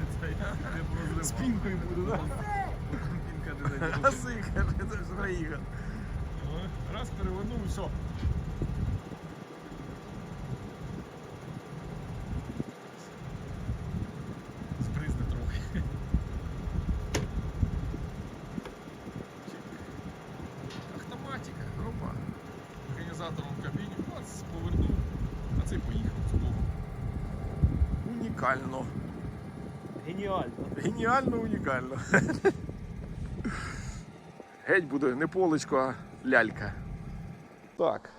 Він каже, «Дай Гаси, каже, це ж проїхав. О, Раз перевернув і все. Збризне трохи. Автоматика. Опа. Організатором в кабіні, клац, повернув, а цей поїхав з Богом. Унікально. Геніально. Геніально, унікально. Геть буде не полечко, а лялька. Так.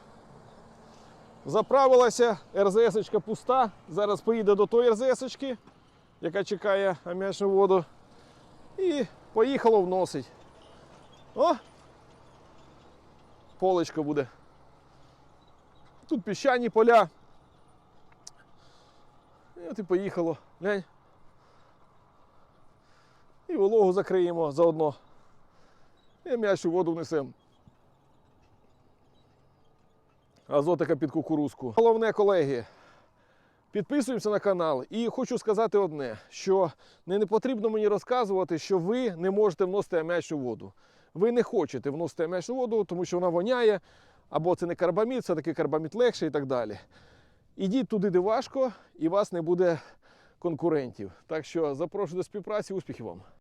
Заправилася, РЗС-очка пуста. Зараз поїде до тої РЗС-очки, яка чекає аміачну воду. І поїхало вносить. О! Полечко буде. Тут піщані поля. І от і поїхало. Глянь. І вологу закриємо заодно. І м'ячу воду внесемо. Азотика під кукурузку. Головне, колеги, підписуємося на канал. І хочу сказати одне: що не, потрібно мені розказувати, що ви не можете вносити аміачну воду. Ви не хочете вносити аміачну воду, тому що вона воняє, або це не карбамід, це такий карбамід легше і так далі. Ідіть туди, де важко, і вас не буде конкурентів. Так що запрошую до співпраці, успіхів вам!